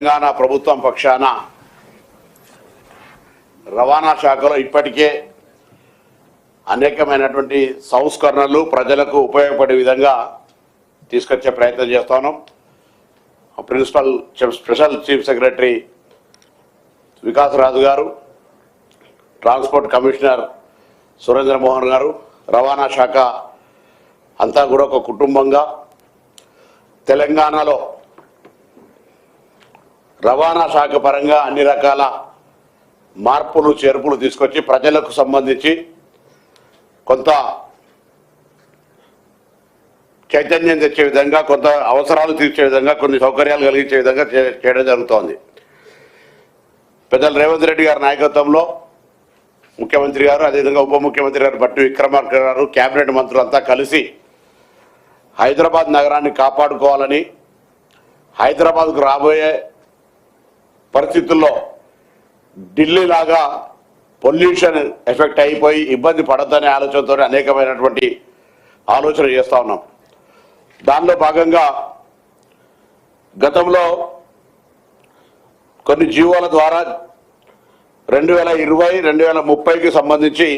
తెలంగాణ ప్రభుత్వం పక్షాన రవాణా శాఖలో ఇప్పటికే అనేకమైనటువంటి సంస్కరణలు ప్రజలకు ఉపయోగపడే విధంగా తీసుకొచ్చే ప్రయత్నం చేస్తాను principal chief- special chief secretary Vikasraju గారు ట్రాన్స్పోర్ట్ కమిషనర్ సురేంద్రమోహన్ గారు రవాణా శాఖ అంతా కూడా ఒక కుటుంబంగా తెలంగాణలో రవాణా శాఖ పరంగా అన్ని రకాల మార్పులు చేర్పులు తీసుకొచ్చి ప్రజలకు సంబంధించి కొంత చైతన్యం తెచ్చే విధంగా కొంత అవసరాలు తీర్చే విధంగా కొన్ని సౌకర్యాలు కలిగించే విధంగా చే- చేయడం జరుగుతోంది. పెద్దలు రేవంత్ రెడ్డి గారి నాయకత్వంలో ముఖ్యమంత్రి గారు అదేవిధంగా ఉప ముఖ్యమంత్రి గారు పట్టు విక్రమార్క గారు కేబినెట్ మంత్రులంతా కలిసి హైదరాబాద్ నగరాన్ని కాపాడుకోవాలని హైదరాబాద్కు రాబోయే పరిస్థితుల్లో ఢిల్లీ లాగా పొల్యూషన్ ఎఫెక్ట్ అయిపోయి ఇబ్బంది పడద్దనే ఆలోచనతో అనేకమైనటువంటి ఆలోచన చేస్తూ ఉన్నాం. దానిలో భాగంగా గతంలో కొన్ని జీవోల ద్వారా రెండు వేల ఇరవై రెండు వేల ముప్పైకి సంబంధించి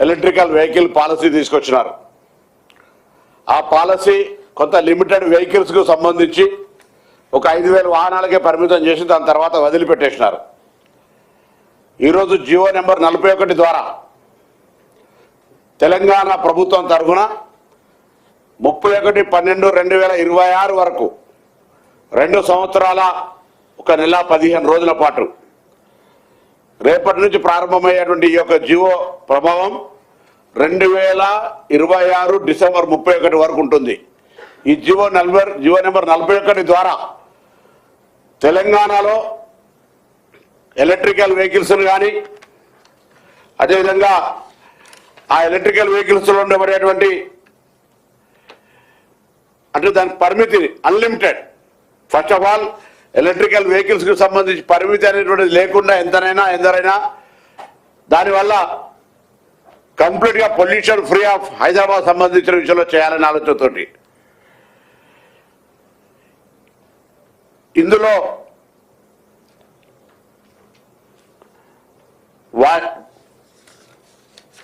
ఎలక్ట్రికల్ వెహికల్ పాలసీ తీసుకొచ్చినారు. ఆ పాలసీ కొంత లిమిటెడ్ వెహికల్స్కు సంబంధించి ఒక ఐదు వేల వాహనాలకే పరిమితం చేసి దాని తర్వాత వదిలిపెట్టేసినారు. ఈరోజు జియో నెంబర్ నలభై ఒకటి ద్వారా తెలంగాణ ప్రభుత్వం తరఫున ముప్పై ఒకటి పన్నెండు రెండు వేల ఇరవై ఆరు వరకు రెండు సంవత్సరాల ఒక నెల పదిహేను రోజుల పాటు రేపటి నుంచి ప్రారంభమయ్యేటువంటి ఈ యొక్క జియో ప్రభావం రెండు వేల ఇరవై ఆరు డిసెంబర్ ముప్పై ఒకటి వరకు ఉంటుంది. ఈ జియో నలభై జియో నెంబర్ నలభై ఒకటి ద్వారా తెలంగాణలో ఎలక్ట్రికల్ వెహికల్స్ను కానీ అదేవిధంగా ఆ ఎలక్ట్రికల్ వెహికల్స్లో ఉండబడేటువంటి అంటే దాని పరిమితి unlimited first of all electrical వెహికల్స్కి సంబంధించి పరిమితి అనేటువంటిది లేకుండా ఎంతనైనా ఎందరైనా దానివల్ల కంప్లీట్గా పొల్యూషన్ ఫ్రీ ఆఫ్ హైదరాబాద్ సంబంధించిన విషయంలో చేయాలనే ఆలోచనతోటి. ఇందులో వా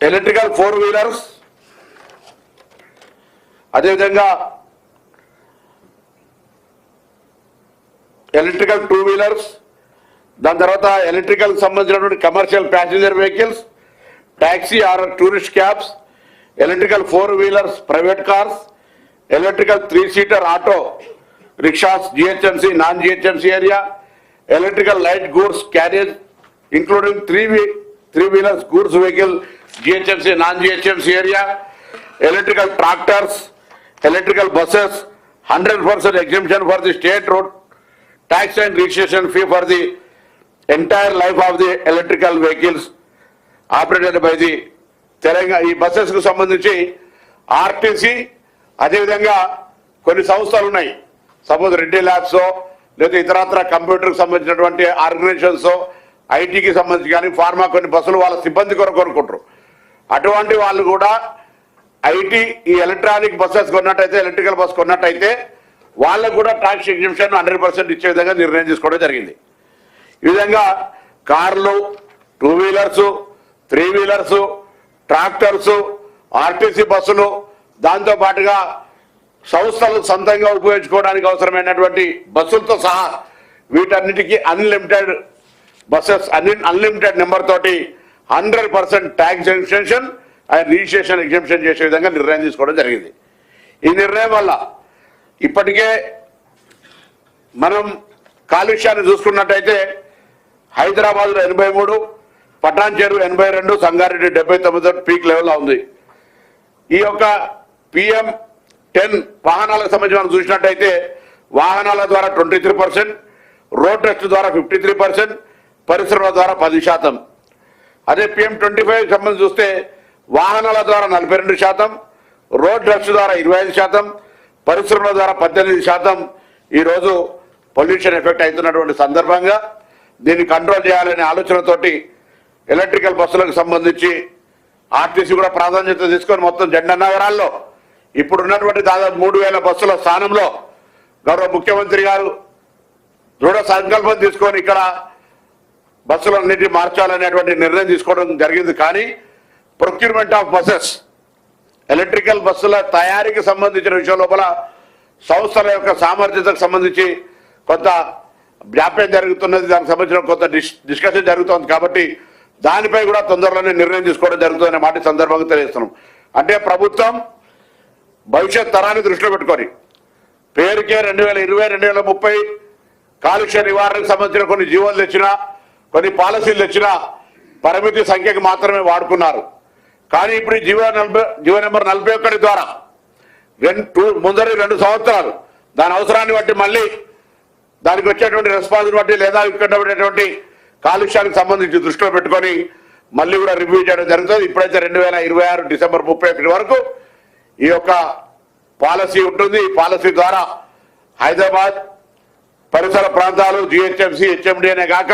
ఎలక్ట్రికల్ ఫోర్ వీలర్స్ అదేవిధంగా ఎలక్ట్రికల్ టూ వీలర్స్ దాని తర్వాత ఎలక్ట్రికల్ సంబంధించినటువంటి commercial passenger vehicles taxi or tourist cabs electrical four wheelers private cars electrical three seater auto rickshaws GHMC non GHMC area electrical light goods carriage including three three wheelers goods vehicle GHMC non GHMC area electrical tractors electrical buses hundred percent exhibition for the state road tax and registration fee for the entire life of the electrical vehicles operated by the Telangana ఈ బస్సెస్కు సంబంధించి RTC అదేవిధంగా కొన్ని సంస్థలు ఉన్నాయి. Suppose Reddy labs లేదా ఇతరత్ర కంప్యూటర్కి సంబంధించినటువంటి ఆర్గనైజేషన్స్ ఐటీకి సంబంధించి కానీ ఫార్మా కొన్ని బస్సులు వాళ్ళ సిబ్బంది కొరకు కొనుక్కుంటారు అటువంటి వాళ్ళు కూడా ఐటీ ఈ ఎలక్ట్రానిక్ బస్సెస్ కొన్నట్టయితే ఎలక్ట్రికల్ బస్ కొన్నట్టయితే వాళ్ళకు కూడా ట్యాక్స్ ఎగ్జిబిషన్ హండ్రెడ్ పర్సెంట్ ఇచ్చే విధంగా నిర్ణయం తీసుకోవడం జరిగింది. ఈ విధంగా కార్లు two wheelers three wheelers tractors RTC బస్సులు దాంతో పాటుగా సంస్థలు సొంతంగా ఉపయోగించుకోవడానికి అవసరమైనటువంటి బస్సులతో సహా వీటన్నిటికీ అన్లిమిటెడ్ బస్సెస్ అన్ని అన్లిమిటెడ్ నెంబర్ తోటి hundred percent tax exemption and registration exemption చేసే విధంగా నిర్ణయం తీసుకోవడం జరిగింది. ఈ నిర్ణయం వల్ల ఇప్పటికే మనం కాలుష్యాన్ని చూసుకున్నట్టయితే హైదరాబాద్లో ఎనభై మూడు పటాన్ చెరువు ఎనభై రెండు సంగారెడ్డి డెబ్బై తొమ్మిది పీక్ లెవెల్లో ఉంది. ఈ యొక్క పిఎం టెన్ వాహనాలకు సంబంధించి మనం చూసినట్టయితే వాహనాల ద్వారా twenty three percent road test ద్వారా ఫిఫ్టీ త్రీ పర్సెంట్ పరిశ్రమల ద్వారా పది శాతం. అదే పిఎం ట్వంటీ ఫైవ్ సంబంధించి చూస్తే వాహనాల ద్వారా నలభై రెండు శాతం రోడ్ ట్రస్ట్ ద్వారా ఇరవై ఐదు శాతం పరిశ్రమల ద్వారా పద్దెనిమిది శాతం. ఈరోజు పొల్యూషన్ ఎఫెక్ట్ అవుతున్నటువంటి సందర్భంగా దీన్ని కంట్రోల్ చేయాలనే ఆలోచనతోటి ఎలక్ట్రికల్ బస్సులకు సంబంధించి ఆర్టీసీ కూడా ప్రాధాన్యత తీసుకొని మొత్తం జెండా నగరాల్లో ఇప్పుడు ఉన్నటువంటి దాదాపు మూడు వేల బస్సుల స్థానంలో గౌరవ ముఖ్యమంత్రి గారు దృఢ సంకల్పం తీసుకొని ఇక్కడ బస్సులన్నిటి మార్చాలనేటువంటి నిర్ణయం తీసుకోవడం జరిగింది. కానీ ప్రొక్యూర్మెంట్ ఆఫ్ బస్సెస్ ఎలక్ట్రికల్ బస్సుల తయారీకి సంబంధించిన విషయం లోపల సంస్థల యొక్క సామర్థ్యతకు సంబంధించి కొంత జాప్యం జరుగుతున్నది. దానికి సంబంధించిన కొంత డిస్కషన్ జరుగుతుంది కాబట్టి దానిపై కూడా తొందరలోనే నిర్ణయం తీసుకోవడం జరుగుతుందనే మాట సందర్భంగా తెలియజేస్తున్నాం. అంటే ప్రభుత్వం భవిష్యత్ తరాన్ని దృష్టిలో పెట్టుకొని. పేరుకే రెండు వేల ఇరవై రెండు వేల ముప్పై కాలుష్య నివారణకు సంబంధించిన కొన్ని జీవోలు తెచ్చినా కొన్ని పాలసీలు తెచ్చినా పరిమితి సంఖ్యకు మాత్రమే వాడుకున్నారు. కానీ ఇప్పుడు జీవో నలభై జీవో నెంబర్ నలభై ఒకటి ద్వారా రెండు టూ- ముందరి రెండు సంవత్సరాలు దాని అవసరాన్ని బట్టి మళ్ళీ దానికి వచ్చేటువంటి రెస్పాన్స్ బట్టి లేదా ఇక్కడ కాలుష్యానికి సంబంధించి దృష్టిలో పెట్టుకొని మళ్ళీ కూడా రివ్యూ చేయడం జరుగుతుంది. ఇప్పుడైతే రెండు వేల ఇరవై ఆరు డిసెంబర్ ముప్పై ఒకటి వరకు ఈ యొక్క పాలసీ ఉంటుంది. ఈ పాలసీ ద్వారా హైదరాబాద్ పరిసర ప్రాంతాలు జిహెచ్ఎంసీ హెచ్ఎండి అనే కాక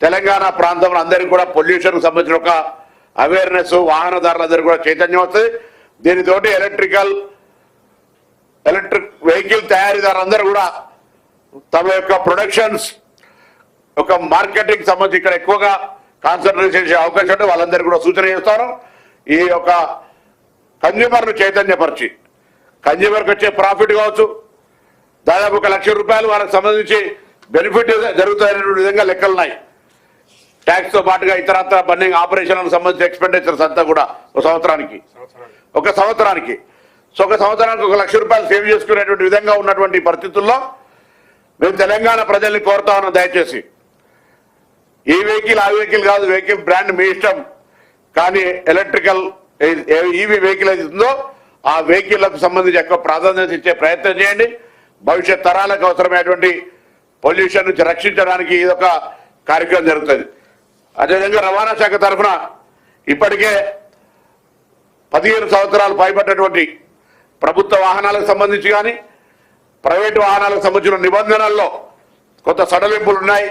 తెలంగాణ ప్రాంతంలో అందరికీ కూడా పొల్యూషన్ సంబంధించిన ఒక అవేర్నెస్ వాహనదారులందరికీ కూడా చైతన్యం వస్తుంది. దీనితోటి ఎలక్ట్రికల్ ఎలక్ట్రిక్ వెహికల్ తయారీదారులందరూ కూడా తమ యొక్క ప్రొడక్షన్స్ ఒక మార్కెటింగ్ సంబంధించి ఇక్కడ ఎక్కువగా కాన్సన్ట్రేట్ చేసే అవకాశం ఉంటే వాళ్ళందరూ కూడా సూచన చేస్తారు ఈ యొక్క కన్జ్యూమర్ను చైతన్యపరిచి. కన్జ్యూమర్కి వచ్చే ప్రాఫిట్ కావచ్చు దాదాపు ఒక లక్ష రూపాయలు వాళ్ళకి సంబంధించి బెనిఫిట్ జరుగుతాయనే విధంగా లెక్కలు ఉన్నాయి పాటుగా ఇతరత్ర బండింగ్ ఆపరేషన్లకు సంబంధించిన ఎక్స్పెండిచర్స్ అంతా కూడా ఒక సంవత్సరానికి. ఒక సంవత్సరానికి. సో ఒక సంవత్సరానికి ఒక లక్ష రూపాయలు సేవ్ చేసుకునేటువంటి విధంగా ఉన్నటువంటి పరిస్థితుల్లో మేము తెలంగాణ ప్రజల్ని కోరుతా ఉన్నాం దయచేసి. ఈ వెహికల్ ఆ వెహికల్ కాదు వెహికల్ బ్రాండ్ మీ ఇష్టం. కానీ ఎలక్ట్రికల్ ఈవీ వెహికల్ అయితే ఉందో ఆ వెహికల్లకు సంబంధించి ఎక్కువ ప్రాధాన్యత ఇచ్చే ప్రయత్నం చేయండి. భవిష్యత్ తరాలకు అవసరమైనటువంటి పొల్యూషన్ నుంచి రక్షించడానికి ఇదొక కార్యక్రమం జరుగుతుంది. అదేవిధంగా రవాణా శాఖ తరఫున ఇప్పటికే పదిహేను సంవత్సరాలు పైబడ్డటువంటి ప్రభుత్వ వాహనాలకు సంబంధించి కానీ ప్రైవేటు వాహనాలకు సంబంధించిన నిబంధనల్లో కొంత సడలింపులు ఉన్నాయి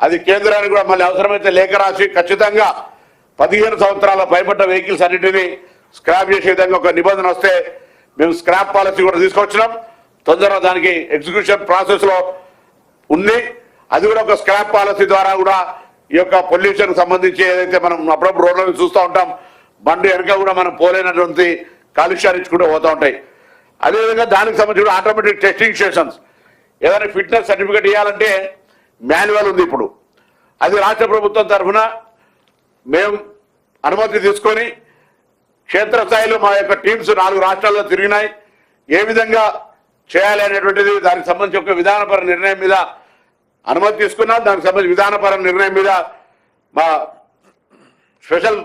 అది కేంద్రానికి కూడా మళ్ళీ అవసరమైతే లేఖ రాసి ఖచ్చితంగా పదిహేను సంవత్సరాల భయపడ్డ వెహికల్స్ అన్నింటినీ స్క్రాప్ చేసే విధంగా ఒక నిబంధన వస్తే మేము స్క్రాప్ పాలసీ కూడా తీసుకొచ్చినాం. తొందరగా దానికి ఎగ్జిక్యూషన్ ప్రాసెస్లో ఉంది. అది కూడా ఒక స్క్రాప్ పాలసీ ద్వారా కూడా ఈ యొక్క పొల్యూషన్కి సంబంధించి ఏదైతే మనం అప్పుడప్పుడు రోడ్ల మీద చూస్తూ ఉంటాం బండి వెనక కూడా మనం పోలేనటువంటి కాలుష్యాలు ఇచ్చుకుంటూ పోతూ ఉంటాయి. అదేవిధంగా దానికి సంబంధించి కూడా ఆటోమేటిక్ టెస్టింగ్ స్టేషన్స్ ఏదైనా ఫిట్నెస్ సర్టిఫికేట్ ఇవ్వాలంటే మాన్యువల్ ఉంది ఇప్పుడు. అది రాష్ట్ర ప్రభుత్వం తరఫున మేము అనుమతి తీసుకొని క్షేత్రస్థాయిలో మా యొక్క టీమ్స్ నాలుగు రాష్ట్రాల్లో తిరిగినాయి. ఏ విధంగా చేయాలి అనేటువంటిది దానికి సంబంధించి ఒక విధానపర నిర్ణయం మీద అనుమతి తీసుకున్నాం. దానికి సంబంధించి విధానపర నిర్ణయం మీద మా స్పెషల్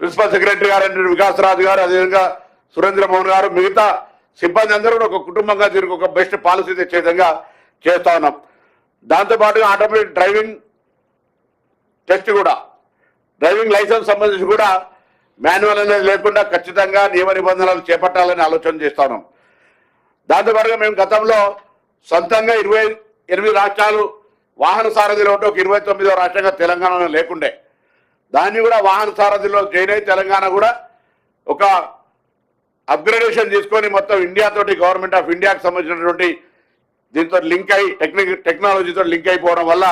ప్రిన్సిపల్ సెక్రటరీ గారు వికాస్ రాజు గారు అదేవిధంగా సురేంద్ర మోహన్ గారు మిగతా సిబ్బంది అందరూ ఒక కుటుంబంగా తిరిగి ఒక బెస్ట్ పాలసీ తెచ్చే విధంగా చేస్తా ఉన్నాం. దాంతోపాటుగా ఆటోమేటిక్ డ్రైవింగ్ టెస్ట్ కూడా డ్రైవింగ్ లైసెన్స్ సంబంధించి కూడా మాన్యువల్ అనేది లేకుండా ఖచ్చితంగా నియమ నిబంధనలు చేపట్టాలని ఆలోచన చేస్తాను. ఉన్నాం దాంతోపాటుగా మేము గతంలో సొంతంగా ఇరవై ఎనిమిది రాష్ట్రాలు వాహన సారథిలో ఉంటే ఒక ఇరవై తొమ్మిదో రాష్ట్రంగా తెలంగాణలో లేకుండే. దాన్ని కూడా వాహన సారథిలో జాయిన్ అయి తెలంగాణ కూడా ఒక అప్గ్రేడేషన్ తీసుకొని మొత్తం ఇండియాతో గవర్నమెంట్ ఆఫ్ ఇండియాకి సంబంధించినటువంటి దీంతో లింక్ అయి టెక్నిక్ టెక్నాలజీతో లింక్ అయిపోవడం వల్ల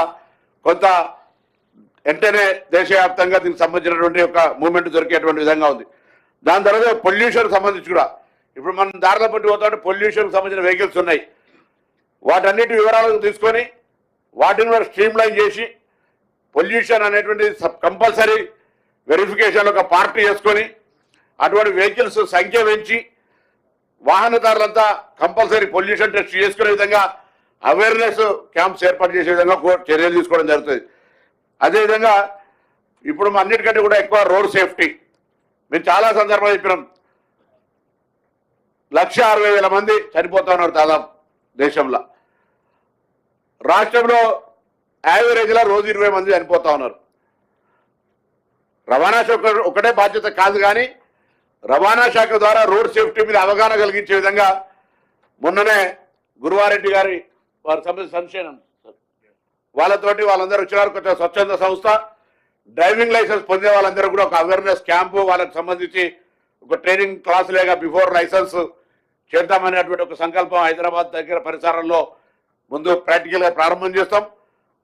కొంత వెంటనే దేశవ్యాప్తంగా దీనికి సంబంధించినటువంటి ఒక మూమెంట్ దొరికేటువంటి విధంగా ఉంది. దాని తర్వాత పొల్యూషన్ సంబంధించి కూడా. ఇప్పుడు మనం దారిలో పట్టి పోతుంటే పొల్యూషన్కి సంబంధించిన వెహికల్స్ ఉన్నాయి. వాటన్నిటి వివరాలను తీసుకొని వాటిని కూడా స్ట్రీమ్ లైన్ చేసి పొల్యూషన్ అనేటువంటి కంపల్సరీ వెరిఫికేషన్ ఒక పార్టీ చేసుకొని అటువంటి వెహికల్స్ సంఖ్య పెంచి వాహనదారులంతా కంపల్సరీ పొల్యూషన్ టెస్ట్ చేసుకునే విధంగా అవేర్నెస్ క్యాంప్స్ ఏర్పాటు చేసే విధంగా చర్యలు తీసుకోవడం జరుగుతుంది. అదేవిధంగా ఇప్పుడు అన్నిటికంటే కూడా ఎక్కువ రోడ్ సేఫ్టీ. మేము చాలా సందర్భాలు చెప్పినాం. లక్ష అరవై వేల మంది చనిపోతా ఉన్నారు దాదాపు దేశంలో. రాష్ట్రంలో యావరేజ్లో రోజు ఇరవై మంది చనిపోతా ఉన్నారు. రవాణా శాఖ ఒకటే బాధ్యత కాదు కానీ రవాణా శాఖ ద్వారా రోడ్ సేఫ్టీ మీద అవగాహన కలిగించే విధంగా మొన్ననే గురువారెడ్డి గారి వారి సంబంధించి సంశయం వాళ్ళతోటి వాళ్ళందరూ వచ్చినారు కొంచెం స్వచ్ఛంద సంస్థ. డ్రైవింగ్ లైసెన్స్ పొందే వాళ్ళందరూ కూడా ఒక అవేర్నెస్ క్యాంపు వాళ్ళకి సంబంధించి ఒక ట్రైనింగ్ క్లాస్ లేక బిఫోర్ లైసెన్స్ చేద్దామనేటువంటి ఒక సంకల్పం హైదరాబాద్ దగ్గర పరిసరాల్లో ముందు ప్రాక్టికల్గా ప్రారంభం చేస్తాం.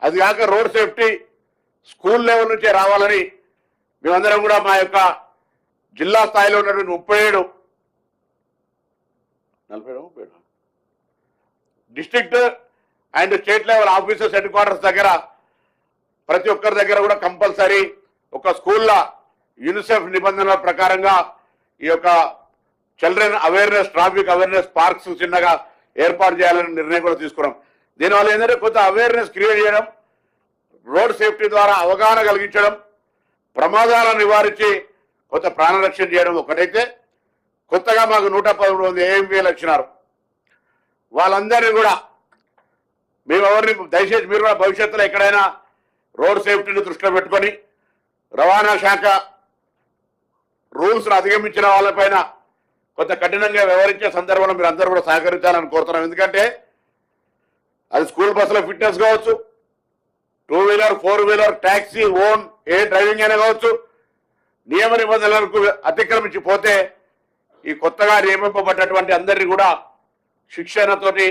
అది కాక రోడ్ సేఫ్టీ స్కూల్ లెవెల్ నుంచే రావాలని మేమందరం కూడా మా యొక్క జిల్లా స్థాయిలో ఉన్నటువంటి ముప్పై ఏడు నలభై ముప్పై district and state level officers headquarters దగ్గర ప్రతి ఒక్కరి దగ్గర కూడా కంపల్సరీ ఒక స్కూల్లో యూనిసెఫ్ నిబంధనల ప్రకారంగా ఈ యొక్క children awareness traffic awareness parks చిన్నగా ఏర్పాటు చేయాలని నిర్ణయం కూడా తీసుకున్నాం. దీనివల్ల ఏంటంటే కొంత అవేర్నెస్ క్రియేట్ చేయడం రోడ్ సేఫ్టీ ద్వారా అవగాహన కలిగించడం ప్రమాదాలను నివారించి కొంత ప్రాణరక్షణ చేయడం ఒకటైతే కొత్తగా మాకు నూట పదమూడు మంది ఏఎంపీలు వచ్చినారు. వాళ్ళందరినీ కూడా మేము ఎవరిని దయచేసి మీరు కూడా భవిష్యత్తులో ఎక్కడైనా రోడ్ సేఫ్టీని దృష్టిలో పెట్టుకొని రవాణా శాఖ రూల్స్ను అధిగమించిన వాళ్ళపైన కొంత కఠినంగా వ్యవహరించే సందర్భంలో మీరు అందరూ కూడా సహకరించాలని కోరుతున్నాం. ఎందుకంటే అది స్కూల్ బస్సులో ఫిట్నెస్ కావచ్చు two wheeler four wheeler taxi own ఏ డ్రైవింగ్ అయినా కావచ్చు నియమ నిబంధనలకు అతిక్రమించిపోతే ఈ కొత్తగా నియమింపబడ్డటువంటి అందరినీ కూడా శిక్షణతోటి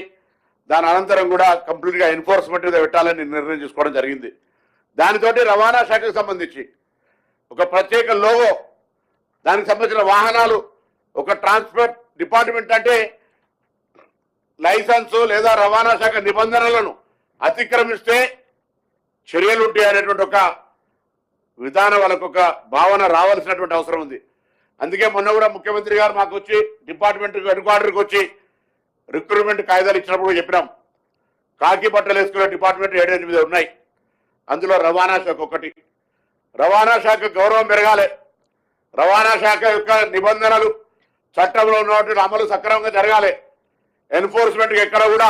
దాని అనంతరం కూడా కంప్లీట్గా ఎన్ఫోర్స్మెంట్ పెట్టాలని నిర్ణయం తీసుకోవడం జరిగింది. దానితోటి రవాణా శాఖకు సంబంధించి ఒక ప్రత్యేక లోగో దానికి సంబంధించిన వాహనాలు ఒక ట్రాన్స్పోర్ట్ డిపార్ట్మెంట్ అంటే లైసెన్సు లేదా రవాణా శాఖ నిబంధనలను అతిక్రమిస్తే చర్యలు ఉంటాయి అనేటువంటి ఒక విధానం వాళ్ళకు ఒక భావన రావాల్సినటువంటి అవసరం ఉంది. అందుకే మొన్న కూడా ముఖ్యమంత్రి గారు మాకు వచ్చి డిపార్ట్మెంట్ హెడ్ క్వార్టర్కి వచ్చి రిక్రూట్మెంట్ కాగితాలు ఇచ్చినప్పుడు చెప్పినాం. కాకి బట్టలు వేసుకునే డిపార్ట్మెంట్ ఏడు ఎనిమిది ఉన్నాయి. అందులో రవాణా శాఖ ఒకటి. రవాణా శాఖ గౌరవం పెరగాలి. రవాణా శాఖ యొక్క నిబంధనలు చట్టంలో ఉన్నటువంటి అమలు సక్రమంగా జరగాలి. ఎన్ఫోర్స్మెంట్ ఎక్కడ కూడా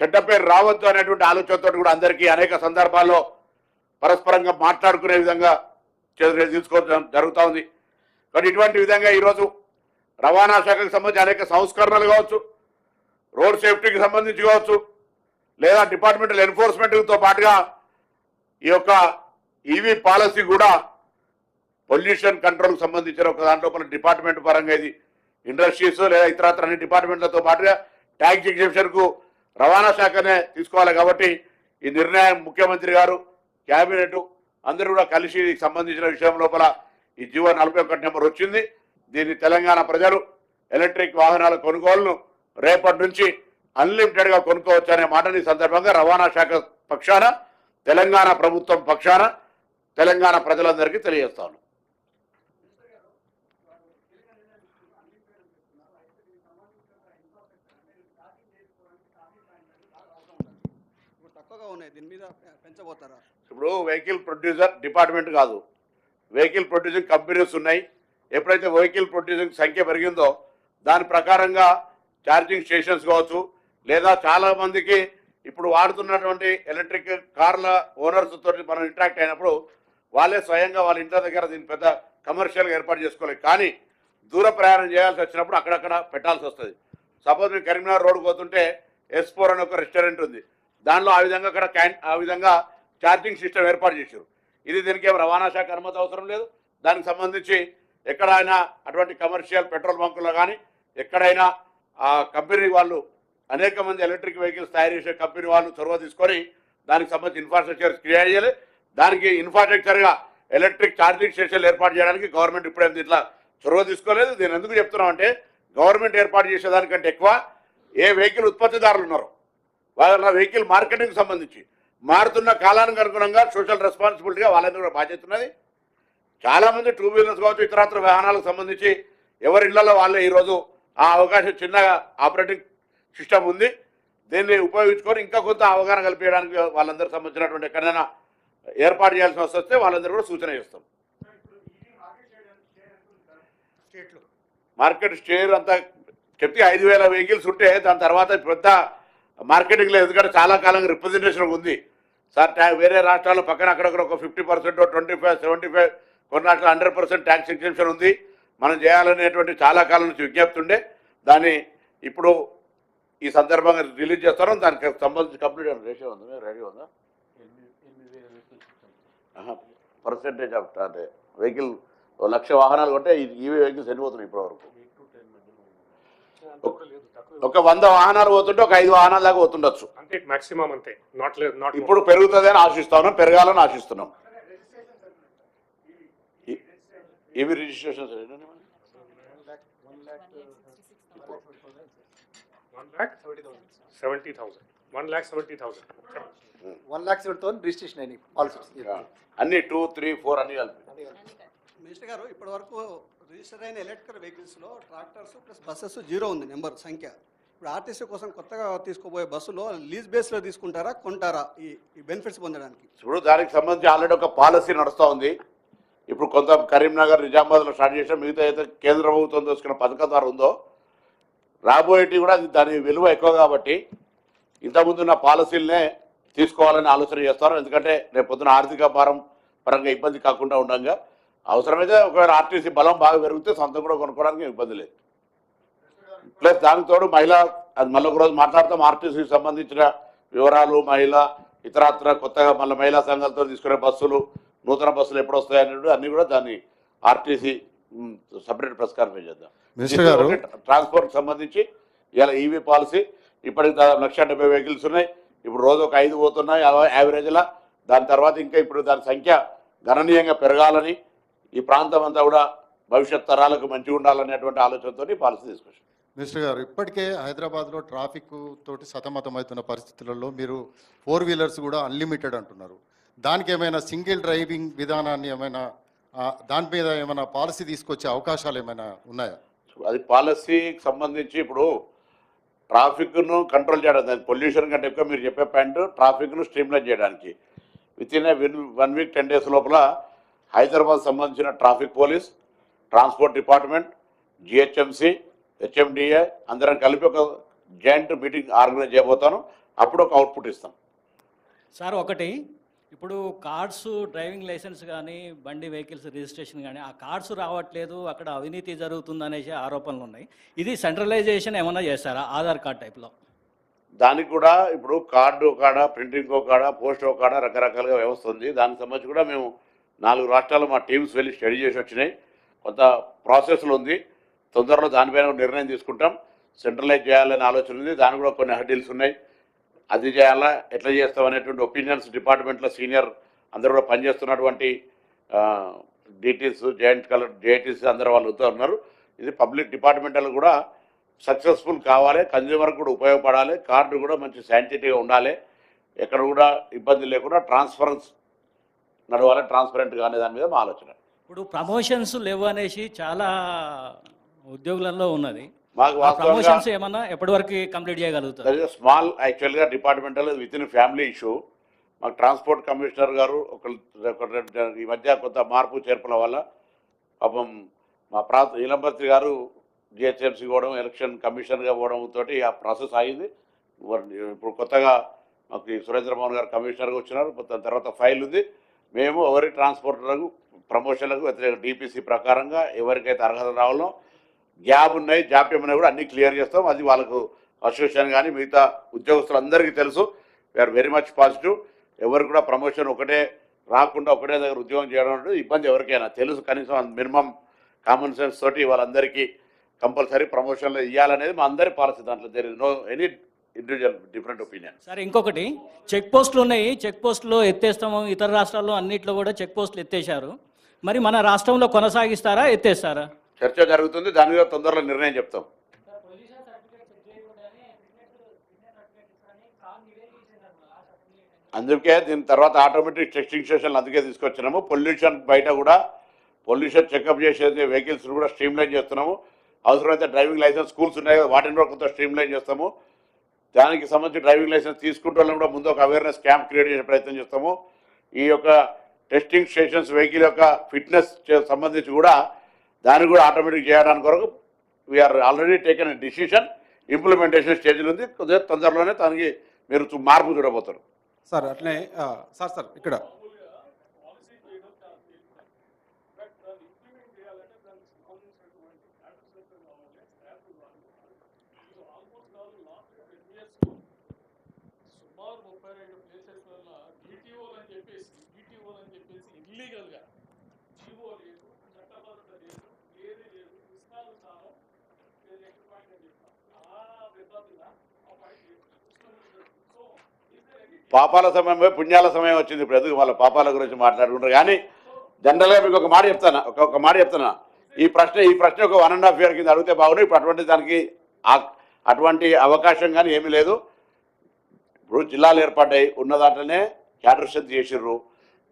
చెడ్డ పేరు రావద్దు అనేటువంటి ఆలోచనతో కూడా అందరికీ అనేక సందర్భాల్లో పరస్పరంగా మాట్లాడుకునే విధంగా తీసుకోవడం జరుగుతూ ఉంది. కానీ ఇటువంటి విధంగా ఈరోజు రవాణా శాఖకు సంబంధించి అనేక సంస్కరణలు కావచ్చు రోడ్ సేఫ్టీకి సంబంధించి కావచ్చు లేదా డిపార్ట్మెంటల్ ఎన్ఫోర్స్మెంట్తో పాటుగా ఈ యొక్క ఈవీ పాలసీ కూడా పొల్యూషన్ కంట్రోల్ సంబంధించిన ఒక దాంట్లో మన డిపార్ట్మెంట్ పరంగా ఇది ఇండస్ట్రీస్ లేదా ఇతరత్ర అన్ని డిపార్ట్మెంట్లతో పాటుగా ట్యాక్స్ ఎగ్జిబిషన్కు రవాణా శాఖనే తీసుకోవాలి కాబట్టి ఈ నిర్ణయం ముఖ్యమంత్రి గారు క్యాబినెట్ అందరూ కూడా కలిసి సంబంధించిన విషయం లోపల ఈ జీవో నలభై ఒకటి నెంబర్ వచ్చింది. దీన్ని తెలంగాణ ప్రజలు ఎలక్ట్రిక్ వాహనాల కొనుగోలును రేపటి నుంచి అన్లిమిటెడ్గా కొనుక్కోవచ్చు అనే మాటని ఈ సందర్భంగా రవాణా శాఖ పక్షాన తెలంగాణ ప్రభుత్వం పక్షాన తెలంగాణ ప్రజలందరికీ తెలియజేస్తాను. ఇప్పుడు వెహికల్ ప్రొడ్యూసర్ డిపార్ట్మెంట్ కాదు. వెహికల్ ప్రొడ్యూసింగ్ కంపెనీస్ ఉన్నాయి. ఎప్పుడైతే వెహికల్ ప్రొడ్యూసింగ్ సంఖ్య పెరిగిందో దాని ప్రకారంగా ఛార్జింగ్ స్టేషన్స్ కావచ్చు లేదా చాలా మందికి ఇప్పుడు వాడుతున్నటువంటి ఎలక్ట్రిక్ కార్ల ఓనర్స్ తోటి మనం ఇంటరాక్ట్ అయినప్పుడు వాళ్ళే స్వయంగా వాళ్ళ ఇంటి దగ్గర దీన్ని పెద్ద కమర్షియల్గా ఏర్పాటు చేసుకోలేదు కానీ దూర ప్రయాణం చేయాల్సి వచ్చినప్పుడు అక్కడక్కడ పెట్టాల్సి వస్తుంది. సపోజ్ మీరు కరీంనగర్ రోడ్డు పోతుంటే ఎస్ ఫోర్ అని ఒక రెస్టారెంట్ ఉంది. దానిలో ఆ విధంగా అక్కడ క్యాన్ ఆ విధంగా ఛార్జింగ్ సిస్టమ్ ఏర్పాటు చేశారు. ఇది దీనికి ఏం రవాణా శాఖ అనుమతి అవసరం లేదు. దానికి సంబంధించి ఎక్కడైనా అటువంటి కమర్షియల్ పెట్రోల్ బంకుల్లో కానీ ఎక్కడైనా ఆ కంపెనీ వాళ్ళు అనేక మంది ఎలక్ట్రిక్ వెహికల్స్ తయారు చేసే కంపెనీ వాళ్ళు చొరవ తీసుకొని దానికి సంబంధించి ఇన్ఫ్రాస్ట్రక్చర్ క్రియేట్ చేయాలి. దానికి ఇన్ఫ్రాస్ట్రక్చర్గా ఎలక్ట్రిక్ ఛార్జింగ్ స్టేషన్లు ఏర్పాటు చేయడానికి గవర్నమెంట్ ఇప్పుడేం ఇట్లా చొరవ తీసుకోలేదు. నేను ఎందుకు చెప్తున్నామంటే గవర్నమెంట్ ఏర్పాటు చేసేదానికంటే ఎక్కువ ఏ వెహికల్ ఉత్పత్తిదారులు ఉన్నారు. వాళ్ళ వెహికల్ మార్కెటింగ్ సంబంధించి మారుతున్న కాలానికి అనుగుణంగా సోషల్ రెస్పాన్సిబిలిటీగా వాళ్ళందరూ కూడా బాధ్యత ఉన్నది. చాలామంది టూ వీలర్స్ కావచ్చు ఇతరత్ర వాహనాలకు సంబంధించి ఎవరి ఇళ్ళలో వాళ్ళే ఈరోజు ఆ అవకాశం చిన్న ఆపరేటింగ్ సిస్టమ్ ఉంది. దీన్ని ఉపయోగించుకొని ఇంకా కొంత అవగాహన కల్పించడానికి వాళ్ళందరూ సంబంధించినటువంటి ఎక్కడైనా ఏర్పాటు చేయాల్సిన వస్తే వాళ్ళందరూ కూడా సూచన చేస్తాం మార్కెట్ షేర్ అంతా చెప్తే ఐదు వేల వెహికల్స్ ఉంటే దాని తర్వాత పెద్ద మార్కెటింగ్ లేదు ఎందుకంటే చాలా కాలంగా రిప్రజెంటేషన్ ఉంది. సార్ వేరే రాష్ట్రాల్లో పక్కన అక్కడక్కడ ఒక fifty percent twenty five seventy five కొన్ని రాష్ట్రాలు హండ్రెడ్ పర్సెంట్ ట్యాక్స్ ఎగ్జిబిషన్ ఉంది. మనం చేయాలనేటువంటి చాలా కాలం నుంచి విజ్ఞప్తి ఉండే దాన్ని ఇప్పుడు ఈ సందర్భంగా రిలీజ్ చేస్తాను. దానికి సంబంధించి కంప్లీట్ రేషియో ఉంది? రెడీ ఉందా? పర్సెంటేజ్ ఆఫ్ అంటే వెహికల్ లక్ష వాహనాలు కొంటే ఈవీ వెహికల్స్ ఎన్ని పోతున్నాయి ఇప్పటివరకు? ఒక వంద వాహనాలు పోతుంటే ఒక ఐదు వాహనాల దాకా పోతుండొచ్చు. అంతే. మాక్సిమం అంతే నాట్ ఇప్పుడు పెరుగుతుంది అని ఆశిస్తాను పెరగాలని ఆశిస్తున్నాం. ఇవి registrations one lakh seventy thousand. One lakh seventy thousand. One lakh seven thousand registration అయినాయి పాలసీస్. అన్ని టూ త్రీ ఫోర్ అన్ని కలిపి. మినిస్టర్ గారు ఇప్పటి వరకు రిజిస్టర్ అయిన ఎలక్ట్రికల్ వెహికల్స్లో ట్రాక్టర్స్ ప్లస్ బస్సెస్ జీరో ఉంది నెంబర్ సంఖ్య. ఇప్పుడు ఆర్టీసీ కోసం కొత్తగా తీసుకోబోయే బస్సులో లీజ్ బేస్లో తీసుకుంటారా కొంటారా ఈ ఈ బెనిఫిట్స్ పొందడానికి? ఇప్పుడు దానికి సంబంధించి ఆల్రెడీ ఒక పాలసీ నడుస్తూ ఉంది. ఇప్పుడు కొంత కరీంనగర్ నిజామాబాద్లో స్టార్ట్ చేసిన మిగతా అయితే కేంద్ర ప్రభుత్వం తీసుకున్న పథకం ద్వారా ఉందో రాబోయేటి కూడా అది దాని విలువ ఎక్కువ కాబట్టి ఇంతకుముందు ఉన్న పాలసీలనే తీసుకోవాలని ఆలోచన చేస్తారు. ఎందుకంటే రేపు పొద్దున ఆర్థిక భారం పరంగా ఇబ్బంది కాకుండా ఉండగా అవసరమైతే ఒకవేళ ఆర్టీసీ బలం బాగా పెరిగితే సొంతం కూడా కొనుక్కోవడానికి ఇబ్బంది లేదు. ప్లస్ దానికి తోడు మహిళ అది మళ్ళీ ఒక రోజు మాట్లాడతాం ఆర్టీసీకి సంబంధించిన వివరాలు మహిళ ఇతరత్ర కొత్తగా మళ్ళీ మహిళా సంఘాలతో తీసుకునే బస్సులు నూతన బస్సులు ఎప్పుడు వస్తాయి అనేది అన్ని కూడా దాన్ని ఆర్టీసీ సపరేట్ ప్రెస్ కాన్ఫరెన్స్ చేద్దాం. మినిస్టర్ గారు. ట్రాన్స్పోర్ట్ సంబంధించి ఇలా ఈవీ పాలసీ ఇప్పటికి దాదాపు లక్ష డెబ్బై వెహికల్స్ ఉన్నాయి. ఇప్పుడు రోజు ఒక ఐదు పోతున్నాయి యావరేజ్లా. దాని తర్వాత ఇంకా ఇప్పుడు దాని సంఖ్య గణనీయంగా పెరగాలని ఈ ప్రాంతం అంతా కూడా భవిష్యత్ తరాలకు మంచిగా ఉండాలనేటువంటి ఆలోచనతో పాలసీ తీసుకొచ్చాం మినిస్టర్ గారు ఇప్పటికే హైదరాబాద్లో ట్రాఫిక్ తోటి సతమతమవుతున్న పరిస్థితులలో మీరు ఫోర్ వీలర్స్ కూడా అన్లిమిటెడ్ అంటున్నారు. దానికి ఏమైనా సింగిల్ డ్రైవింగ్ విధానాన్ని ఏమైనా దాని మీద ఏమైనా పాలసీ తీసుకొచ్చే అవకాశాలు ఏమైనా ఉన్నాయా? అది పాలసీకి సంబంధించి ఇప్పుడు ట్రాఫిక్ను కంట్రోల్ చేయడం దాని పొల్యూషన్ కంటే ఎక్కువ మీరు చెప్పే పాయింట్ ట్రాఫిక్ను స్ట్రీమ్లైన్ చేయడానికి. With in one week ten days లోపల హైదరాబాద్ సంబంధించిన traffic police transport department GHMC HMDA అందరం కలిపి ఒక జాయింట్ మీటింగ్ ఆర్గనైజ్ చేయబోతాను. అప్పుడు ఒక అవుట్పుట్ ఇస్తాం. సార్ ఒకటి ఇప్పుడు కార్డ్స్ డ్రైవింగ్ లైసెన్స్ కానీ బండి వెహికల్స్ రిజిస్ట్రేషన్ కానీ ఆ కార్డ్స్ రావట్లేదు అక్కడ అవినీతి జరుగుతుంది అనేసి ఆరోపణలు ఉన్నాయి. ఇది సెంట్రలైజేషన్ ఏమైనా చేస్తారా ఆధార్ కార్డ్ టైప్లో? దానికి కూడా ఇప్పుడు కార్డు కాడ ప్రింటింగ్ ఒక కాడ పోస్ట్ ఒక కాడ రకరకాలుగా వ్యవస్థ ఉంది. దానికి సంబంధించి కూడా మేము నాలుగు రాష్ట్రాలు మా టీమ్స్ వెళ్ళి స్టడీ చేసి వచ్చినాయి. కొంత ప్రాసెస్లు ఉంది. తొందరలో దానిపైన నిర్ణయం తీసుకుంటాం. సెంట్రలైజ్ చేయాలనే ఆలోచన ఉంది. దానికి కూడా కొన్ని హడ్డీల్స్ ఉన్నాయి. అది చేయాలా? ఎట్లా చేస్తాం అనేటువంటి ఒపీనియన్స్ డిపార్ట్మెంట్లో సీనియర్ అందరూ కూడా పనిచేస్తున్నటువంటి డిటీస్ జాయింట్ కలర్ జేఐటీస్ అందరూ వాళ్ళు ఉన్నారు. ఇది పబ్లిక్ డిపార్ట్మెంటల్ కూడా సక్సెస్ఫుల్ కావాలి. కన్జ్యూమర్ కూడా ఉపయోగపడాలి. కార్డు కూడా మంచి శాంటిటీగా ఉండాలి. ఎక్కడ కూడా ఇబ్బంది లేకుండా ట్రాన్స్ఫరెన్స్ నడవాలి. ట్రాన్స్పరెంట్గా అనే దాని మీద మా ఆలోచన. ఇప్పుడు ప్రమోషన్స్ లేవు అనేసి చాలా ఉద్యోగులలో ఉన్నది. మాకు ప్రమోషన్స్ ఏమన్నా ఎప్పటి వరకు కంప్లీట్ చేయగలుగుతారు? స్మాల్ యాక్చువల్గా departmental with in family issue మాకు ట్రాన్స్పోర్ట్ కమిషనర్ గారు ఒక ఈ మధ్య కొంత మార్పు చేర్పుల వల్ల పాపం మా ప్రాంత నీలంబర్తి గారు జిహెచ్ఎంసీ పోవడం ఎలక్షన్ కమిషన్గా పోవడం తోటి ఆ ప్రాసెస్ అయింది ఇప్పుడు కొత్తగా మాకు ఈ సురేంద్ర మోహన్ గారు కమిషనర్గా వచ్చినారు. దాని తర్వాత ఫైల్ ఉంది. మేము ఎవరి ట్రాన్స్పోర్టర్లకు ప్రమోషన్లకు వ్యతిరేక డిపిసి ప్రకారంగా ఎవరికైతే అర్హత రావాలో గ్యాప్ ఉన్నాయి జాప్యం ఉన్నాయి కూడా అన్ని క్లియర్ చేస్తాం. అది వాళ్ళకు అసోసియేషన్ కానీ మిగతా ఉద్యోగస్తులందరికీ తెలుసు. వీఆర్ వెరీ మచ్ పాజిటివ్ ఎవరు కూడా ప్రమోషన్ ఒకటే రాకుండా ఒకటే దగ్గర ఉద్యోగం చేయడం అంటే ఇబ్బంది ఎవరికైనా. తెలుసు కనీసం మినిమం కామన్ సెన్స్ తోటి వాళ్ళందరికీ కంపల్సరీ ప్రమోషన్లు ఇవ్వాలనేది మా అందరి పాలసీ దాంట్లో. There is no any individual different opinion సరే ఇంకొకటి చెక్ పోస్టులు ఉన్నాయి. చెక్ పోస్టులు ఎత్తేస్తాము. ఇతర రాష్ట్రాల్లో అన్నిట్లో కూడా చెక్ పోస్టులు ఎత్తేసారు మరి మన రాష్ట్రంలో కొనసాగిస్తారా ఎత్తేస్తారా? చర్చ జరుగుతుంది దాని మీద తొందరలో నిర్ణయం చెప్తాం. అందుకే దీని తర్వాత ఆటోమేటిక్ టెస్టింగ్ స్టేషన్లు అందుకే తీసుకొచ్చినాము. పొల్యూషన్ బయట కూడా పొల్యూషన్ చెకప్ చేసేది వెహికల్స్ కూడా స్ట్రీమ్లైన్ చేస్తున్నాము. అవసరమైతే డ్రైవింగ్ లైసెన్స్ స్కూల్స్ ఉన్నాయి కదా వాటిని కూడా కొంత స్ట్రీమ్లైన్ చేస్తాము. దానికి సంబంధించి డ్రైవింగ్ లైసెన్స్ తీసుకుంటే కూడా ముందు ఒక అవేర్నెస్ క్యాంప్ క్రియేట్ చేసే ప్రయత్నం చేస్తాము. ఈ యొక్క టెస్టింగ్ స్టేషన్స్ వెహికల్ యొక్క ఫిట్నెస్ సంబంధించి కూడా దాన్ని కూడా ఆటోమేటిక్ చేయడానికి కొరకు we're already taken decision implementation స్టేజ్లో ఉంది. కొద్దిగా తొందరలోనే దానికి మీరు మార్పు చూడబోతారు సార్ అట్లే సార్ సార్ ఇక్కడ సుమారు ముప్పై రెండు ప్లేసెస్ వల్ల డిటిఓలు అని చెప్పేసి డిటిఓలు అని చెప్పేసి ఇల్లీగల్గా జీవో లేదు చట్టబద్ధత లేదు ఏది లేదు కృష్ణాలు స్థానం నేను నెక్స్ట్ పాయింట్ అని చెప్తాను పాపాల సమయం పోయి పుణ్యాల సమయం వచ్చింది ఇప్పుడు ఎందుకు వాళ్ళ పాపాల గురించి మాట్లాడుకుంటారు? కానీ జనరల్గా మీకు ఒక మాట చెప్తాను? ఒక ఒక మాట చెప్తున్నా ఈ ప్రశ్న ఈ ప్రశ్న ఒక వన్ అండ్ హాఫ్ ఇయర్ కింద అడిగితే బాగుంది ఇప్పుడు అటువంటి దానికి అటువంటి అవకాశం కానీ ఏమీ లేదు. ఇప్పుడు జిల్లాలు ఏర్పడ్డాయి. ఉన్న దాంట్లోనే క్యాడర్ స్ట్రెంత్ చేసిర్రు.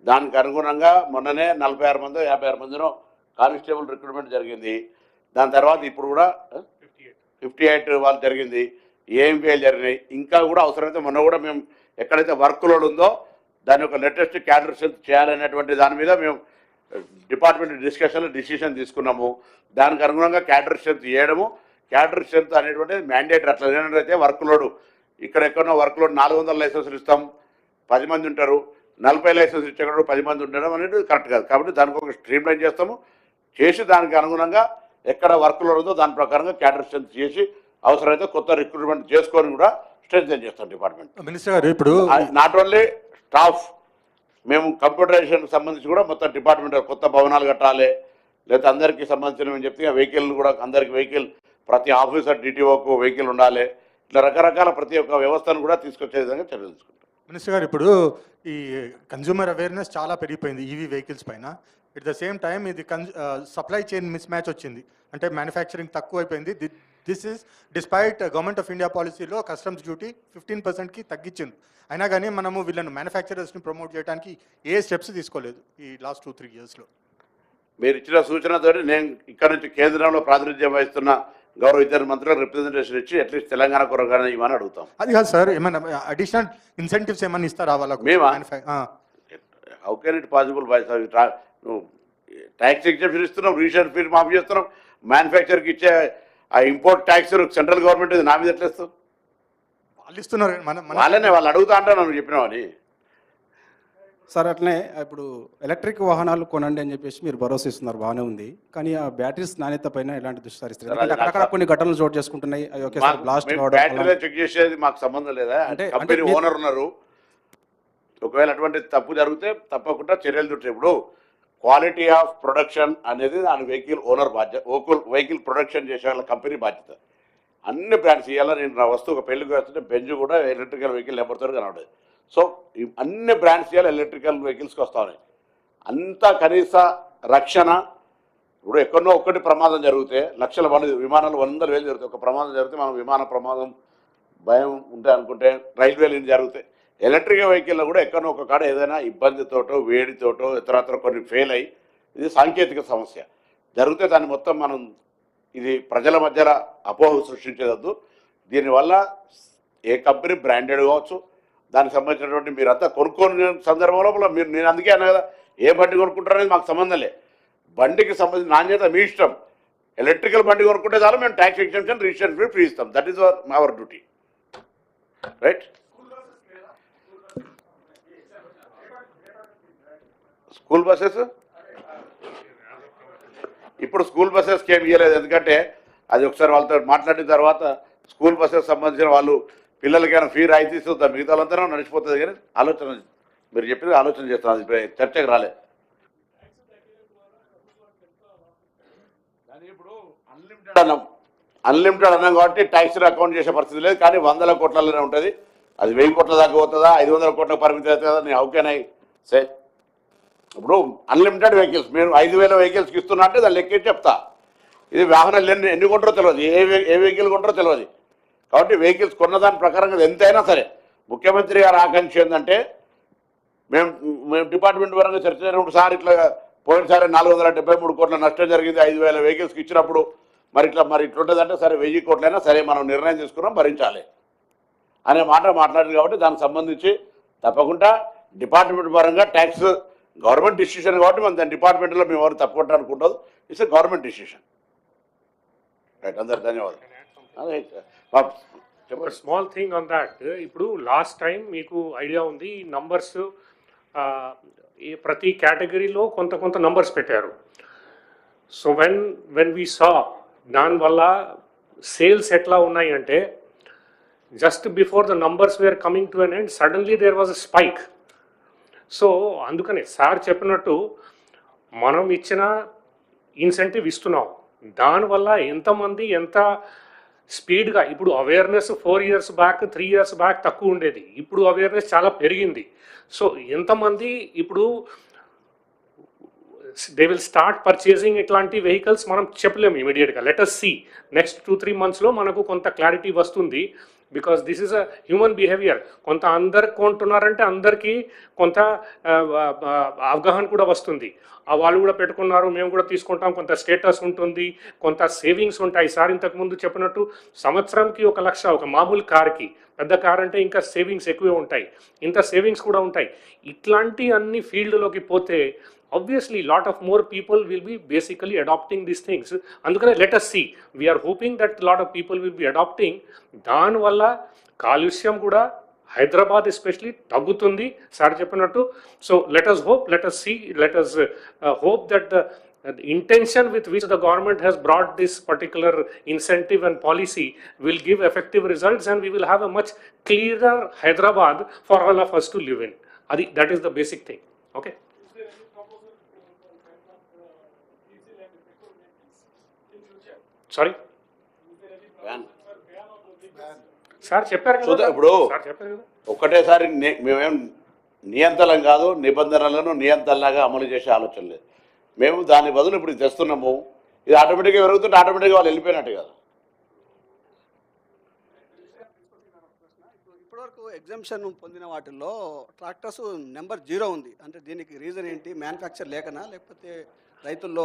దానికి అనుగుణంగా మొన్ననే నలభై ఆరు మంది యాభై ఆరు మందినో కానిస్టేబుల్ రిక్రూట్మెంట్ జరిగింది. దాని తర్వాత ఇప్పుడు కూడా ఫిఫ్టీ ఎయిట్. ఫిఫ్టీ ఎయిట్ వాళ్ళు జరిగింది. ఏఎంపీఎల్ జరిగినాయి? ఇంకా కూడా అవసరమైతే మొన్న కూడా మేము ఎక్కడైతే వర్క్ లోడ్ ఉందో దాని యొక్క లేటెస్ట్ క్యాడర్ స్ట్రెంత్ చేయాలనేటువంటి దాని మీద మేము డిపార్ట్మెంట్ డిస్కషన్లో డిసిషన్ తీసుకున్నాము. దానికి అనుగుణంగా క్యాడర్ స్ట్రెంత్ చేయడము క్యాడర్ స్ట్రెంత్ అనేటువంటిది మ్యాండేట్ అట్లా లేనట్లయితే వర్క్ లోడ్ ఇక్కడ ఎక్కడో వర్క్ లోడ్ నాలుగు వందల లైసెన్సులు ఇస్తాం పది మంది ఉంటారు. నలభై లైసెన్స్ ఇచ్చేటప్పుడు పది మంది ఉండడం అనేది కరెక్ట్ కాదు. కాబట్టి దానికి ఒక స్ట్రీమ్ లైన్ చేస్తాము. చేసి దానికి అనుగుణంగా ఎక్కడ వర్క్ లోడ్ ఉందో దాని ప్రకారంగా క్యాడర్ స్ట్రెంత్ చేసి అవసరమైతే కొత్త రిక్రూట్మెంట్ చేసుకొని కూడా స్ట్రెంత్ చేస్తాం డిపార్ట్మెంట్. మినిస్టర్ గారు ఇప్పుడు నాట్ ఓన్లీ స్టాఫ్ మేము కంప్యూటరైజేషన్ సంబంధించి కూడా మొత్తం డిపార్ట్మెంట్ కొత్త భవనాలు కట్టాలి. లేకపోతే అందరికీ సంబంధించిన మేము చెప్తే వెహికల్ కూడా అందరికి వెహికల్ ప్రతి ఆఫీసర్ డిటిఓకు వెహికల్ ఉండాలి. ఇట్లా రకరకాల ప్రతి ఒక్క వ్యవస్థను కూడా తీసుకొచ్చే విధంగా చర్యలు తీసుకుంటాం. మినిస్టర్ గారు ఇప్పుడు ఈ కన్జ్యూమర్ అవేర్నెస్ చాలా పెరిగిపోయింది ఈవీ వెహికల్స్ పైన. ఎట్ ద సేమ్ టైం ఇది సప్లై చైన్ మిస్ మ్యాచ్ వచ్చింది. అంటే మ్యానుఫ్యాక్చరింగ్ తక్కువ అయిపోయింది this is despite government of India పాలసీలో కస్టమ్స్ డ్యూటీ ఫిఫ్టీన్ పర్సెంట్కి తగ్గించింది. అయినా కానీ మనము వీళ్ళను మ్యానుఫ్యాక్చరర్స్ని ప్రమోట్ చేయడానికి ఏ స్టెప్స్ తీసుకోలేదు ఈ లాస్ట్ టూ త్రీ ఇయర్స్లో మీరు ఇచ్చిన సూచనతో నేను ఇక్కడ నుంచి కేంద్రంలో ప్రాతినిధ్యం వహిస్తున్న గౌరవ ఇద్దరు మంత్రులకు రిప్రజెంటేషన్ ఇచ్చి అట్లీస్ట్ తెలంగాణ కొరగానే ఇవ్వని అడుగుతాం. అది కాదు సార్ ఏమైనా అడిషనల్ ఇన్సెంటివ్స్ ఏమైనా ఇస్తారా వాళ్ళకు? మేమా? How can it possible by నువ్వు ట్యాక్స్ ఎగ్జామ్షన్ ఇస్తున్నావు రీసెంట్ ఫీల్డ్ మాఫీ చేస్తున్నావు మ్యానుఫ్యాక్చర్కి ఇచ్చే ఆ ఇంపోర్ట్ ట్యాక్స్ సెంట్రల్ గవర్నమెంట్ నా మీద ఎట్లా ఇస్తావు వాళ్ళు ఇస్తున్నారు. మన వాళ్ళనే వాళ్ళు అడుగుతా అంటారు నన్ను చెప్పినావని సార్ అట్లనే ఇప్పుడు ఎలక్ట్రిక్ వాహనాలు కొనండి అని చెప్పేసి మీరు భరోసా ఇస్తున్నారు. బాగానే ఉంది. కానీ ఆ బ్యాటరీస్ నాణ్యత పైన ఎలాంటి దృష్టి సార్, అక్కడక్కడ నాకు- కొన్ని ఘటనలు చోటు చేసుకుంటున్నాయి. అవి ఒకేసారి బ్లాస్ట్ చెక్ చేసేది మాకు సంబంధం లేదా? అంటే- కంపెనీ ఓనర్ ఉన్నారు. ఒకవేళ అటువంటి తప్పు జరిగితే తప్పకుండా చర్యలు చుట్టే ఇప్పుడు క్వాలిటీ ఆఫ్ ప్రొడక్షన్ అనేది దాని వెహికల్ ఓనర్ బాధ్యత ఓకుల్ వెహికల్ ప్రొడక్షన్ చేసే వాళ్ళ కంపెనీ బాధ్యత. అన్ని బ్రాండ్స్ ఇవాళ నేను నా వస్తువు ఒక పెళ్ళికి వస్తుంటే బెంజ్ కూడా ఎలక్ట్రికల్ వెహికల్ నెంబర్తో కనబడదు సో అన్ని బ్రాండ్స్ ఇవాళ ఎలక్ట్రికల్ వెహికల్స్కి వస్తా ఉన్నాయి. అంత కనీస రక్షణ ఇప్పుడు ఎక్కడో ఒక్కటి ప్రమాదం జరిగితే లక్షల మంది విమానాలు వందల వేలు జరుగుతాయి. ఒక ప్రమాదం జరిగితే మనం విమాన ప్రమాదం భయం ఉంటే అనుకుంటే రైల్వేలు జరిగితే జరుగుతాయి ఎలక్ట్రిక్ వెహికల్లో కూడా ఎక్కడో ఒక కాడ ఏదైనా ఇబ్బందితోటో వేడితోటో ఇతరత్ర కొన్ని ఫెయిల్ అయ్యి ఇది సాంకేతిక సమస్య. జరిగితే దాన్ని మొత్తం మనం ఇది ప్రజల మధ్యలో అపోహ సృష్టించేదద్దు. దీనివల్ల ఏ కంపెనీ బ్రాండెడ్ కావచ్చు దానికి సంబంధించినటువంటి మీరంతా కొనుక్కోని సందర్భంలో లోపల మీరు నేను అందుకే అన్నా కదా ఏ బండి కొనుక్కుంటారనేది మాకు సంబంధం లే. బండికి సంబంధించిన నాణ్యత మీ ఇష్టం. ఎలక్ట్రికల్ బండి కొనుక్కుంటే చాలు మేము tax exemption registration free free ఇస్తాం. That is our our duty right school buses? ఇప్పుడు స్కూల్ బస్సెస్కి ఏమి ఇవ్వలేదు ఎందుకంటే అది ఒకసారి వాళ్ళతో మాట్లాడిన తర్వాత స్కూల్ బస్సెస్ సంబంధించిన వాళ్ళు పిల్లలకైనా ఫీ రాయితీ ఇస్తుందా మిగతా వాళ్ళంతా నడిచిపోతుంది కానీ ఆలోచన మీరు చెప్పిన ఆలోచన చేస్తాను అది చర్చకు రాలేదు. కానీ ఇప్పుడు అన్లిమిటెడ్ అన్నం. అన్లిమిటెడ్ అన్నం కాబట్టి ట్యాక్స్ అకౌంట్ చేసే పరిస్థితి లేదు. కానీ వందల కోట్లలోనే ఉంటుంది. అది వెయ్యి కోట్ల దాకా పోతుందా? ఐదు వందల కోట్ల పరిమితి అవుతుందా? నేను హౌ కెన్ ఐ సే ఇప్పుడు అన్లిమిటెడ్ వెహికల్స్ మేము ఐదు వేల వెహికల్స్కి ఇస్తున్నా అంటే దాన్ని లెక్కే చెప్తా? ఇది వాహనాలు ఎన్ని ఎన్ని కొంటారో తెలియదు ఏ ఏ వెహికల్ కొంటారో తెలియదు కాబట్టి వెహికల్స్ కొన్న దాని ప్రకారంగా ఎంతైనా సరే. ముఖ్యమంత్రి గారి ఆకాంక్ష ఏంటంటే మేము మేము డిపార్ట్మెంట్ పరంగా చర్చ జరిగినప్పుడు సార్ ఇట్లా పోయినసారి నాలుగు వందల డెబ్బై మూడు కోట్ల నష్టం జరిగింది ఐదు వేల వెహికల్స్కి ఇచ్చినప్పుడు మరి ఇట్లా మరి ఇట్లుంటుందంటే సరే వెయ్యి కోట్లైనా సరే మనం నిర్ణయం తీసుకున్నాం భరించాలి. అనే మాట మాట్లాడింది కాబట్టి దానికి సంబంధించి తప్పకుండా డిపార్ట్మెంట్ పరంగా ట్యాక్స్ గవర్నమెంట్ డిసిషన్ కాబట్టి మన దాని డిపార్ట్మెంట్లో మేము ఎవరు తప్పకుండా అనుకుంటుంది ఇట్స్ గవర్నమెంట్ డిసిషన్. రైట్ అందరు ధన్యవాదాలు. స్మాల్ థింగ్ ఆన్ దాట్ ఇప్పుడు లాస్ట్ టైం మీకు ఐడియా ఉంది నంబర్స్ ఈ ప్రతి కేటగిరీలో కొంత కొంత నంబర్స్ పెట్టారు. So when when we saw దానివల్ల సేల్స్ ఎట్లా ఉన్నాయి అంటే just before the numbers were coming to an end suddenly there was a spike so అందుకనే సార్ చెప్పినట్టు మనం ఇచ్చిన ఇన్సెంటివ్ ఇస్తున్నాం. దానివల్ల ఎంతమంది ఎంత స్పీడ్గా ఇప్పుడు awareness four years back three years back తక్కువ ఉండేది. ఇప్పుడు అవేర్నెస్ చాలా పెరిగింది. సో ఎంతమంది ఇప్పుడు దే విల్ స్టార్ట్ పర్చేసింగ్ ఇట్లాంటి వెహికల్స్ మనం చెప్పలేము ఇమీడియట్గా. Let's see. Next two three మంత్స్లో మనకు కొంత క్లారిటీ వస్తుంది. Because this is a human behaviour కొంత అందరు కొంటున్నారంటే అందరికీ కొంత అవగాహన కూడా వస్తుంది. ఆ వాళ్ళు కూడా పెట్టుకున్నారు మేము కూడా తీసుకుంటాం కొంత స్టేటస్ ఉంటుంది కొంత సేవింగ్స్ ఉంటాయి. సార్ ఇంతకుముందు చెప్పినట్టు సంవత్సరంకి ఒక లక్ష ఒక మామూలు కార్కి పెద్ద కార్ అంటే ఇంకా సేవింగ్స్ ఎక్కువే ఉంటాయి. ఇంత సేవింగ్స్ కూడా ఉంటాయి. ఇట్లాంటి అన్ని ఫీల్డ్లోకి పోతే obviously lot of more people will be basically adapting these things అందుకనే let us see we're hoping that lot of people will be adapting దానివల్ల కాలుష్యం కూడా హైదరాబాద్ ఎస్పెషలీ తగ్గుతుంది సార్ చెప్పినట్టు so let us hope let us see let us hope that the the intention with which the government has brought this particular incentive and policy will give effective results and we will have a much clearer Hyderabad for all of us to live in. Adi, that is the basic thing. Okay? Is there any proposal to ban of uh, diesel and petrol vehicles in future? Sorry? Is there any Ban. proposal for ban of the vehicles? Sir చెప్పారు చూద్దాం ఇప్పుడు. Sir చెప్పారు కదా. ఒక్కటేసారి ని- మేమేం నియంత్రణం కాదు నిబంధనలను నియంత్రణలాగా అమలు చేసే ఆలోచన లేదు. మేము దాని బదులు ఇప్పుడు తెస్తున్నాము. ఇది ఆటోమేటిక్గా పెరుగుతుంటే ఆటోమేటిక్గా వాళ్ళు వెళ్ళిపోయినట్టు కదా. ఇప్పుడు ఇప్పటివరకు ఎగ్జామ్షన్ పొందిన వాటిల్లో ట్రాక్టర్స్ నెంబర్ జీరో ఉంది. అంటే దీనికి రీజన్ ఏంటి? మ్యానుఫ్యాక్చర్ లేకనా? లేకపోతే రైతుల్లో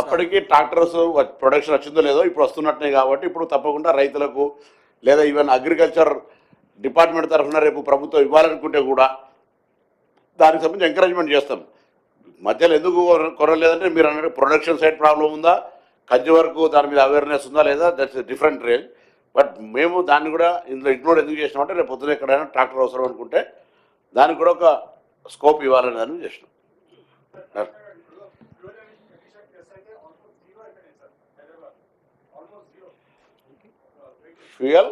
అప్పటికి ట్రాక్టర్స్ ప్రొడక్షన్ వచ్చిందో లేదో ఇప్పుడు వస్తున్నట్టే కాబట్టి ఇప్పుడు తప్పకుండా రైతులకు లేదా ఈవెన్ అగ్రికల్చర్ డిపార్ట్మెంట్ తరఫున రేపు ప్రభుత్వం ఇవ్వాలనుకుంటే కూడా దానికి సంబంధించి ఎంకరేజ్మెంట్ చేస్తాం. మధ్యలో ఎందుకు కొర- కొరలేదంటే మీరు అన్నట్టు ప్రొడక్షన్ సైడ్ ప్రాబ్లం ఉందా? కజ్జి వరకు దాని మీద అవేర్నెస్ ఉందా లేదా? దట్స్ డిఫరెంట్ రేంజ్ బట్ మేము దాన్ని కూడా ఇందులో ఇంక్లూడ్ ఎందుకు చేసినామంటే రేపు పొద్దున ఎక్కడైనా ట్రాక్టర్ అవసరం అనుకుంటే దానికి కూడా ఒక స్కోప్ ఇవ్వాలని దాన్ని చేసినాం. ఫ్యూయల్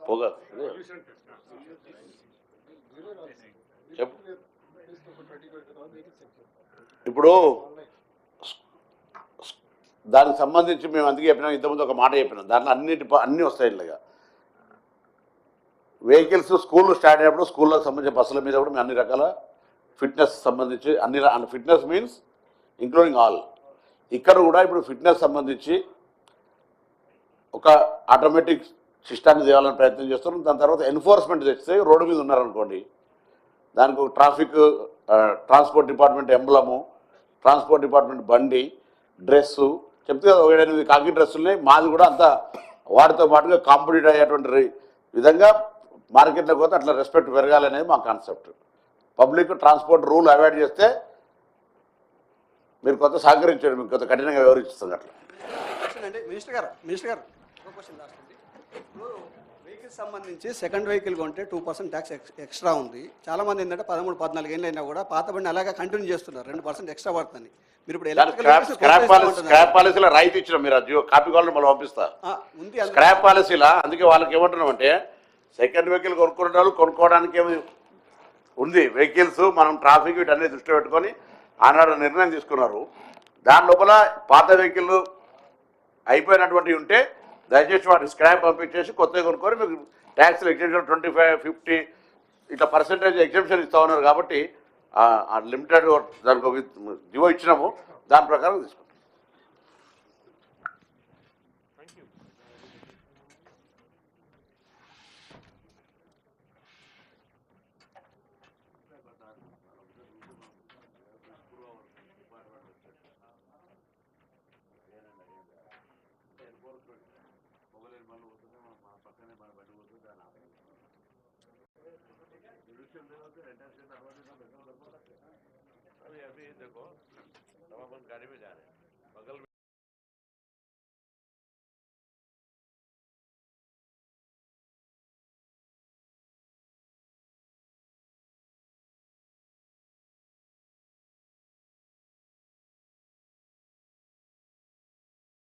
పొగ చెప్పు ఇప్పుడు దానికి సంబంధించి మేము అందుకే చెప్పినాం ఇంతకుముందు ఒక మాట చెప్పినాం. దాంట్లో అన్ని డిపా అన్నీ వస్తాయి ఇలాగా వెహికల్స్ స్కూల్ స్టార్ట్ అయినప్పుడు స్కూళ్ళకి సంబంధించిన బస్సుల మీద కూడా మేము అన్ని రకాల ఫిట్నెస్ సంబంధించి అన్ని ఫిట్నెస్ మీన్స్ ఇంక్లూడింగ్ ఆల్ ఇక్కడ కూడా ఇప్పుడు ఫిట్నెస్ సంబంధించి ఒక ఆటోమేటిక్ సిస్టాన్ని తేవాలని ప్రయత్నం చేస్తున్నాం. దాని తర్వాత ఎన్ఫోర్స్మెంట్ తెస్తే రోడ్డు మీద ఉన్నారనుకోండి దానికి ఒక traffic transport department emblem transport department బండి డ్రెస్సు చెప్తే కదా ఒక ఎనిమిది కాకి డ్రెస్సుల్ని మాది కూడా అంత వాటితో పాటుగా కాంపిటీట్ అయ్యేటువంటి విధంగా మార్కెట్లోకి పోతే అట్లా రెస్పెక్ట్ పెరగాలనేది మా concept public transport rule avoid చేస్తే మీరు కొంత సహకరించండి మీకు కొంత కఠినంగా వివరిస్తుంది అట్లా. మినిస్టర్ గారు మినిస్టర్ గారు. వెహికల్ సంబంధించి సెకండ్ వెహికల్ కొంటే టూ పర్సెంట్ ట్యాక్స్ ఎక్స్ట్రా ఉంది. చాలా మంది ఏంటంటే పదమూడు పద్నాలుగు ఏళ్ళు అయినా కూడా పాత బండి అలాగే కంటిన్యూ చేస్తున్నారు. రెండు పర్సెంట్ ఎక్స్ట్రా పడుతుంది. మీరు ఇప్పుడు స్క్రాప్ పాలసీలో రాయితీ ఇచ్చినాం మీరు అది కాపీ కావాలని మళ్ళీ పంపిస్తా. ఉంది స్క్రాప్ పాలసీలా? అందుకే వాళ్ళకి ఏమంటున్నాం అంటే సెకండ్ వెహికల్ కొనుక్కునే వాళ్ళు కొనుక్కోవడానికి ఏమి ఉంది? వెహికల్స్ మనం ట్రాఫిక్ వీటన్ని దృష్టిలో పెట్టుకొని ఆనాడు నిర్ణయం తీసుకున్నారు. దాని లోపల పాత వెహికల్ అయిపోయినటువంటివి ఉంటే దయచేసి వాటి స్క్రాప్ పంపించేసి కొత్తగా కొనుక్కొని మీకు tax exemption twenty five fifty ఇట్లా పర్సెంటేజ్ ఎగ్జామ్షన్ ఇస్తా ఉన్నారు కాబట్టి ఆ లిమిటెడ్ దానికి ఒక జివో ఇచ్చినాము. దాని ప్రకారం తీసుకుంటాం.